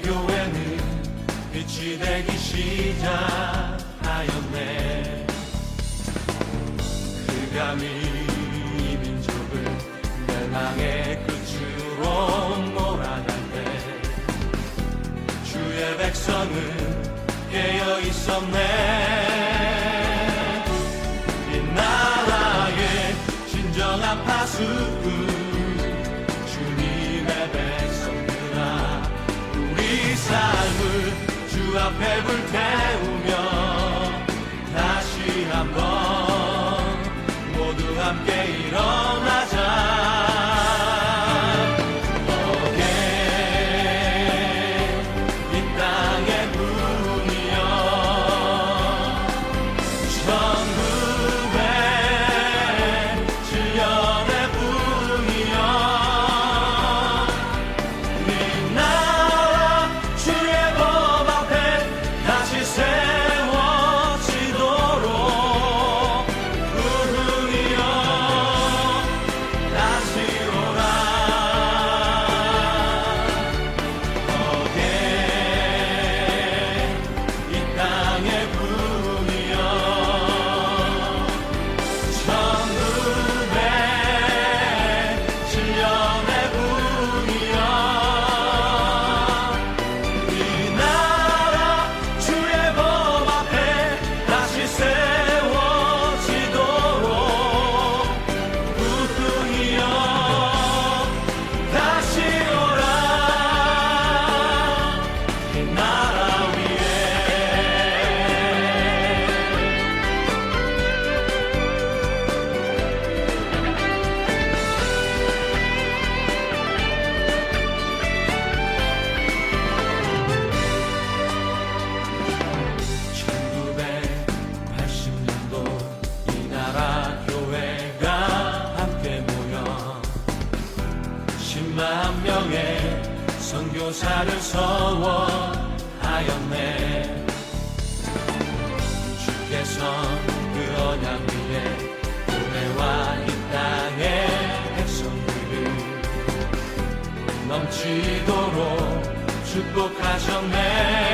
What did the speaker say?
교회는 빛이 되기 시작하였네. 그가 이 민족을 멸망의 끝으로 몰아갈때 주의 백성은 깨어 있었네. 앞에 불태우며 다시 한번 모두 함께 일어나자. 어게 이. 땅의 문이여. 대명사를 서원하였네. 주께서 그 언약 위에 교회와 이 땅의 백성들을 넘치도록 축복하셨네.